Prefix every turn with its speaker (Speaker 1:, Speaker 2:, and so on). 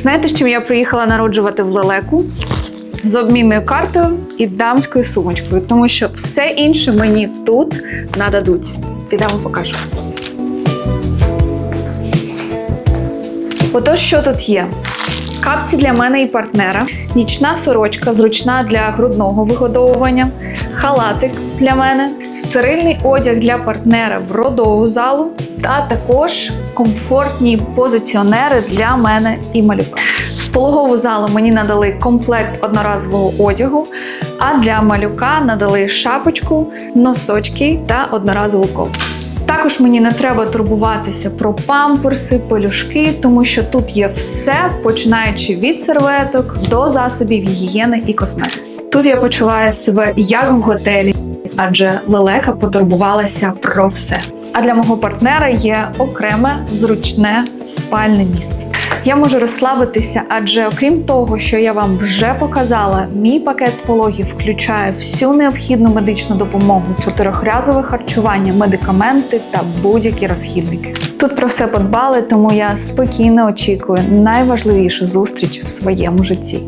Speaker 1: Знаєте, з чим я приїхала народжувати в лелеку? З обмінною картою і дамською сумочкою, тому що все інше мені тут нададуть. Підемо покажу. Отож, що тут є? Капці для мене і партнера, нічна сорочка, зручна для грудного вигодовування, халатик для мене, стерильний одяг для партнера в родову залу, та також комфортні позиціонери для мене і малюка. В пологову залу мені надали комплект одноразового одягу, а для малюка надали шапочку, носочки та одноразову кофту. Також мені не треба турбуватися про памперси, пелюшки, тому що тут є все, починаючи від серветок до засобів гігієни і косметики. Тут я почуваю себе як в готелі, адже лелека потурбувалася про все. А для мого партнера є окреме зручне спальне місце. Я можу розслабитися, адже окрім того, що я вам вже показала, мій пакет з пологів включає всю необхідну медичну допомогу, чотирьохразове харчування, медикаменти та будь-які розхідники. Тут про все подбали, тому я спокійно очікую найважливішу зустріч в своєму житті.